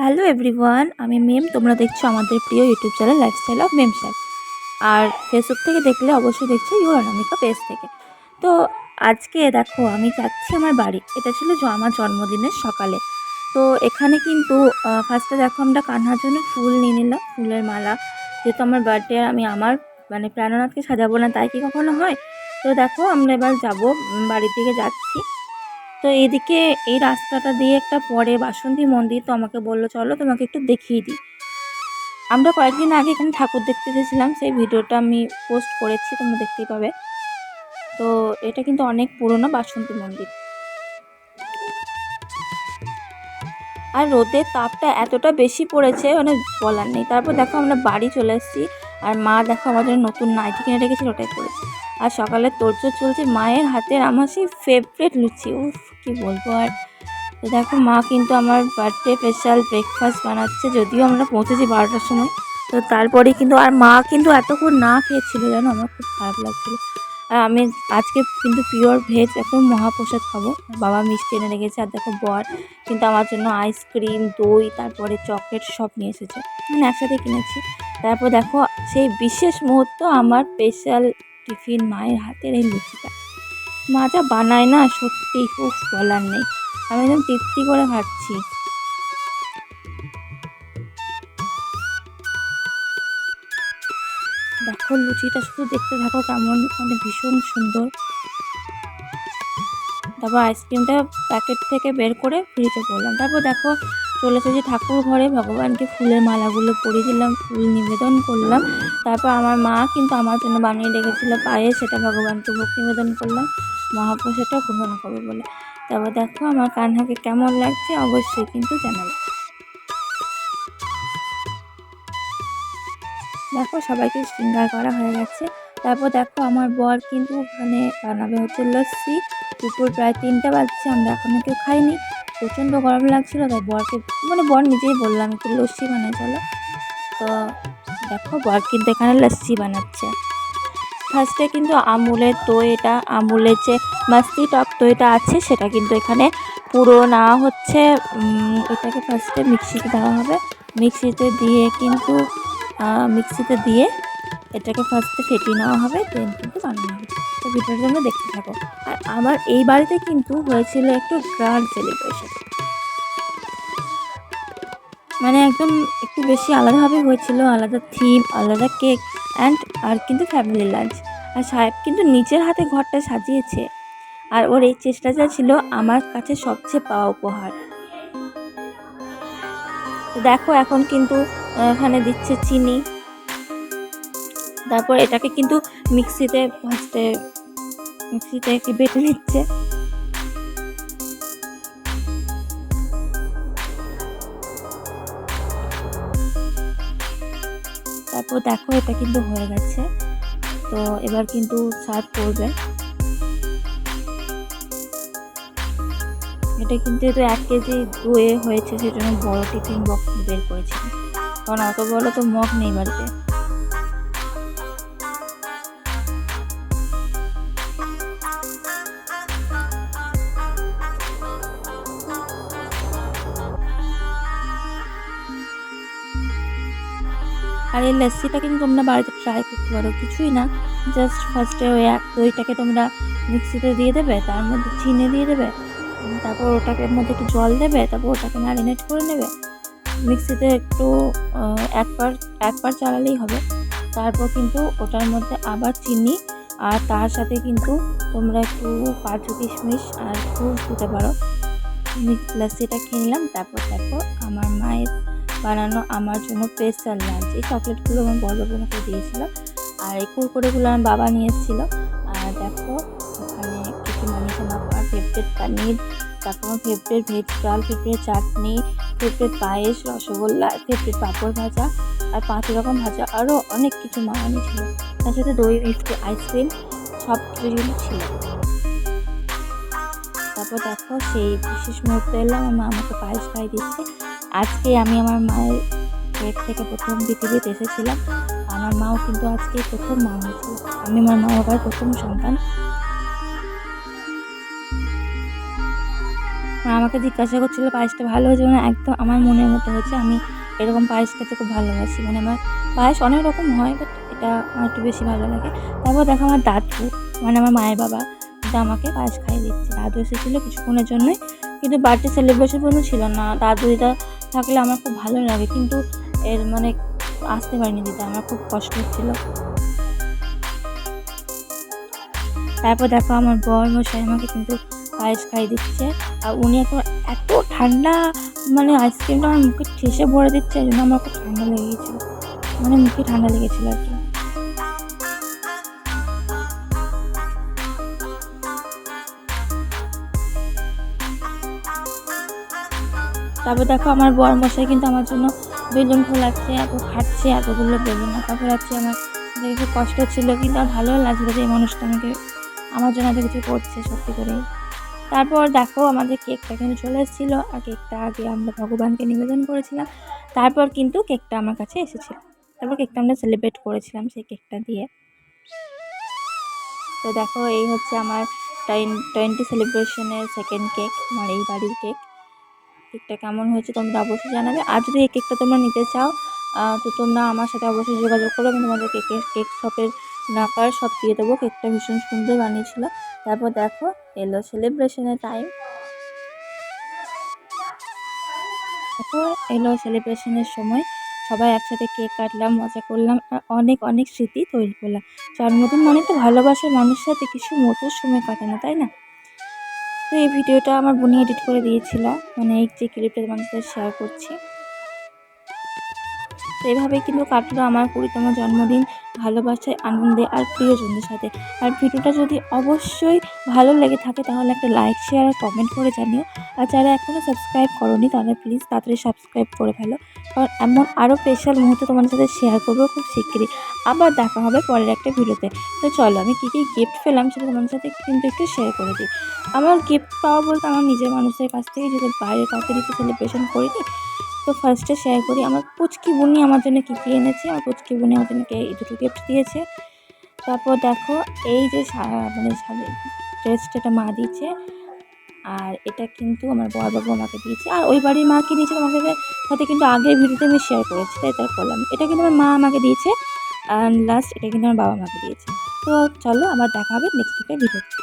Hello everyone আমি মেম, তোমরা দেখছ আমাদের প্রিয় YouTube channel lifestyle of ma'am sir R Facebook থেকে দেখলে অবশ্যই দেখছ ইউ অনামিকা পেজ থেকে। তো আজকে দেখো, আমি যাচ্ছি আমার বাড়ি। এটা ছিল আমার জন্মদিনের সকালে। তো এখানে কিন্তু ফার্স্টে দেখো আমরা কান্নার জন্য ফুল নিয়ে নিলাম, ফুলের মালা। যেহেতু আমার বার্থডে আমি আমার মানে প্রাণনাথকে সাজাবো না, তাই কি কখনো হয়? তো দেখো, আমরা এবার যাব বাড়ির দিকে যাচ্ছি। তো এদিকে এই রাস্তাটা দিয়ে একটা পরে বাসন্তী মন্দির তো আমাকে বলল, চলো তোমাকে একটু দেখিয়ে দিই। আমরা কয়েকদিন আগে এখানে ঠাকুর দেখতে এসেছিলাম সেই ভিডিওটা আমি পোস্ট করেছি, তোমরা দেখতেই পাবে। তো এটা কিন্তু অনেক পুরনো বাসন্তী মন্দির। আর রোদের তাপটা এতটা বেশি পড়েছে মানে বলার নেই। তারপর দেখো আমরা বাড়ি চলে এসেছি, আর মা দেখো জন্য নতুন নাইটি কিনে রেখেছিল ওটাই পড়েছি আর সকালে তোরজোর চলছে, মায়ের হাতের আমার সেই ফেভারেট লুচি, উফ। কি বলব আর? দেখো, মা কিন্তু আমার বার্থডে স্পেশাল ব্রেকফাস্ট বানাচ্ছে, যদিও আমরা পৌঁছেছি বারোটার সময়। তো তারপরে কিন্তু, আর মা কিন্তু এতক্ষণ না খেয়েছিল, জানো? আমার খুব খারাপ লাগছিল। আর আমি আজকে কিন্তু পিওর ভেজ একদম মহাপ্রসাদ খাব। বাবা মিষ্টি এনে রেখেছে, আর দেখো বর কিন্তু আমার জন্য আইসক্রিম দই, তারপরে চকলেট সব নিয়ে এসেছে। মানে একসাথে কিনেছি। তারপর দেখো, সেই বিশেষ মুহূর্ত আমার স্পেশাল টিফিন মায়ের হাতের এই লুচিটা। মা যা বানায় না, সত্যি খুব বলার নেই। আমি একদম তৃপ্তি করে খাচ্ছি। দেখো, লুচিটা শুধু দেখতে থাকো কেমন মানে ভীষণ সুন্দর। তারপর আইসক্রিমটা প্যাকেট থেকে বের করে ফ্রিজে করলাম। তারপর দেখো চলে এসেছি ঠাকুর ঘরে ভগবানকে ফুলের মালাগুলো পরিয়ে দিলাম ফুল নিবেদন করলাম। তারপর আমার মা কিন্তু আমার জন্য বানিয়ে রেখেছিল পায়ে সেটা ভগবানকে ভোগ নিবেদন করলাম। মহাপ্রসাদটা গ্রহণ করবে বলে। তারপর দেখো আমার কান্নাকে কেমন লাগছে, অবশ্যই কিন্তু জানাবে। দেখো সবাইকে শৃঙ্গার করা হয়ে গেছে। তারপর দেখো আমার বর কিন্তু ওখানে বানাবে হচ্ছে লস্যি। দুপুর প্রায় তিনটা বাজছে, আমরা এখনও কেউ খাইনি। প্রচণ্ড গরম লাগছিল তাই বরকে মানে বর নিজেই বললাম একটু লস্যি বানাই, চলো। তো দেখো, বর কিন্তু এখানে লস্যি বানাচ্ছে। ফার্স্টে কিন্তু আমুলের দইটা, আমুলের যে মাস্তি টক দইটা আছে, সেটা কিন্তু এখানে পুরো না হচ্ছে। এটাকে ফার্স্টে মিক্সিতে দেওয়া হবে। মিক্সিতে দিয়ে কিন্তু মিক্সিতে দিয়ে এটাকে ফার্স্টে ফেটিয়ে নেওয়া হবে দেন কিন্তু বানানো হবে। ভিডিওটা তোমরা দেখতে থাকো। আর আমার এই বাড়িতে কিন্তু হয়েছিল একটু গ্র্যান্ড সেলিব্রেশন মানে একদম একটু বেশি আলাদাভাবে হয়েছিল, আলাদা থিম আলাদা কেক অ্যান্ড আর কিন্তু ফ্যামিলি লাঞ্চ আর সাহেব কিন্তু নিজের হাতে ঘরটা সাজিয়েছে। আর ওর এই চেষ্টাটা ছিল, আমার কাছে সবচেয়ে পাওয়া উপহার। দেখো এখন কিন্তু এখানে দিচ্ছে চিনি। তারপর এটাকে কিন্তু মিক্সিতে ফার্স্টে মিক্সিতে একটু বেটে নিচ্ছে। তারপর দেখো এটা কিন্তু হয়ে গেছে। তো এবার কিন্তু সার্ভ করবে। এটা কিন্তু তো এক কেজি দয়ে হয়েছে, সেজন্য বড় টিফিন বক্স বের করেছি। কারণ অত বড় তো মগ নেই বাড়িতে। আর এই লস্যিটা কিন্তু তোমরা বাড়িতে ট্রাই করতে পারো? কিছুই না। জাস্ট ফার্স্টে ওই এক দইটাকে তোমরা মিক্সিতে দিয়ে দেবে, তার মধ্যে চিনি দিয়ে দেবে, তারপর ওটাকে মধ্যে একটু জল দেবে, তারপর ওটাকে ম্যারিনেট করে নেবে। মিক্সিতে একটু একবার একবার চালালেই হবে। তারপর কিন্তু ওটার মধ্যে আবার চিনি আর তার সাথে কিন্তু তোমরা একটু কাজু কিশমিশ আর ফ্রুটস দিতে পারো। লস্যিটা কিনলাম নিলাম তারপর দেখো আমার মায়ের বানানো আমার জন্য স্পেশাল লাঞ্চ এই চকলেটগুলো আমার বড় বোনকে দিয়েছিল। আর এই কুরকুরেগুলো আমার বাবা নিয়ে এসেছিল আর দেখো, ওখানে কিছু বানিয়েছে আমার ফেভারিট পানির, তারপর আমার ফেভারিট ভেজ ডাল ফেভারিট চাটনি ফেভারিট পায়েস, রসগোল্লা ফেভারিট পাঁপড় ভাজা, আর পাঁচ রকম ভাজা আরও অনেক কিছু মা ছিল। তার সাথে দই, মিষ্টি আইসক্রিম সব কিছু ছিল। তারপর দেখো, সেই বিশেষ মুহূর্তে এলাম, আমার আমাকে পায়েস খাইয়ে দিচ্ছে। আজকে আমি আমার মায়ের পেট থেকে প্রথম পৃথিবীতে এসেছিলাম। আমার মাও কিন্তু আজকে প্রথম মা হয়েছিল আমি আমার মা বাবার প্রথম সন্তান। মা আমাকে জিজ্ঞাসা করছিল, পায়েসটা ভালো হয়েছে? মানে একদম আমার মনের মতো হয়েছে। আমি এরকম পায়েস খেতে খুব ভালোবাসি। মানে আমার পায়েস অনেক রকম হয় বাট এটা আমার একটু বেশি ভালো লাগে। তারপর দেখো আমার দাদু মানে আমার মায়ের বাবা কিন্তু আমাকে পায়েস খাইয়ে দিচ্ছে। দাদু এসেছিল কিছুক্ষণের জন্যই। কিন্তু বার্থডে সেলিব্রেশন পর্যন্ত ছিল না। দাদু দিদা থাকলে আমার খুব ভালো লাগে, কিন্তু এর মানে আসতে পারিনি দিদা আমার খুব কষ্ট হচ্ছিল। তারপর দেখো আমার বর মশাই আমাকে কিন্তু পায়েস খাই দিচ্ছে, আর উনি এখন এত ঠান্ডা মানে আইসক্রিমটা আমার মুখে ঠেসে ভরে দিচ্ছে এই জন্য আমার খুব ঠান্ডা লেগে গেছিল মানে মুখে ঠান্ডা লেগেছিলো আর কি। তারপর দেখো আমার বর মশাই কিন্তু আমার জন্য বেলুন ফোলাচ্ছে এত খাচ্ছে এতগুলো বেলুন আঁকা ফোলাচ্ছে আমার দেখে কষ্ট ছিল, কিন্তু আমার ভালো লাগছিল যে এই মানুষটা আমাকে, আমার জন্য এত কিছু করছে সত্যি করে তারপর দেখো আমাদের কেকটা কিন্তু চলে এসেছিল, আর কেকটা আগে আমরা ভগবানকে নিবেদন করেছিলাম। তারপর কিন্তু কেকটা আমার কাছে এসেছিল। তারপর কেকটা আমরা সেলিব্রেট করেছিলাম সেই কেকটা দিয়ে। তো দেখো এই হচ্ছে আমার টোয়েন্টি সেলিব্রেশনের সেকেন্ড কেক আমার এই বাড়ির কেক কেকটা কেমন হয়েছে তোমরা অবশ্যই জানাবে। আর যদি এই কেকটা তোমরা নিতে চাও তো তোমরা আমার সাথে অবশ্যই যোগাযোগ করো আমি তোমাদের কেকের কেক শপের নাম্বার সব দিয়ে দেবো। কেকটা ভীষণ সুন্দর বানিয়েছিল। তারপর দেখো, এলো সেলিব্রেশনের টাইম দেখো এলো সেলিব্রেশনের সময়। সবাই একসাথে কেক কাটলাম, মজা করলাম, আর অনেক অনেক স্মৃতি তৈরি করলাম। জন্মদিন মানে তো ভালোবাসার মানুষের সাথে কিছু মধুর সময় কাটানো, তাই না? তো এই ভিডিওটা আমার বোনি এডিট করে দিয়েছিল। মানে এই যে ক্লিপটা তোমাদের সাথে শেয়ার করছি। তো এইভাবেই কিন্তু কাটলো আমার কুড়িতম জন্মদিন। ভালোবাসায়, আনন্দে আর প্রিয়জনদের সাথে। আর ভিডিওটা যদি অবশ্যই ভালো লেগে থাকে, তাহলে একটা লাইক শেয়ার আর কমেন্ট করে জানিও। আর যারা এখনও সাবস্ক্রাইব করোনি, তাহলে প্লিজ তাড়াতাড়ি সাবস্ক্রাইব করে ফেলো। কারণ এমন আরও স্পেশাল মুহূর্ত তোমাদের সাথে শেয়ার করব খুব শিগগিরই। আবার দেখা হবে পরের একটা ভিডিওতে। তো চলো, আমি কী কী গিফট পেলাম সেটা তোমাদের সাথে কিন্তু একটু শেয়ার করে দিই। আমার গিফট পাওয়া বলতে আমার নিজের মানুষের কাছ থেকে যদি বাইরে কাউকে দিতে সেলিব্রেশন করিনি তো ফার্স্টে শেয়ার করি। আমার পুচকি বুনি আমার জন্য কী কী এনেছে? আমার পুচকি বুনি আমার জন্য এই দুটো গিফট দিয়েছে। তারপর দেখো, এই যে মানে ড্রেসটা এটা মা দিয়েছে, আর এটা কিন্তু আমার বড় বাবু আমাকে দিয়েছে। আর ওই বাড়ির মা কি দিয়েছে তোমাকে সাথে কিন্তু আগের ভিডিওতে আমি শেয়ার করেছি, তাই তার করলাম। এটা কিন্তু আমার মা আমাকে দিয়েছে আর লাস্ট এটা কিন্তু আমার বাবা আমাকে দিয়েছে। তো চলো, আবার দেখা হবে নেক্সট ভিডিওতে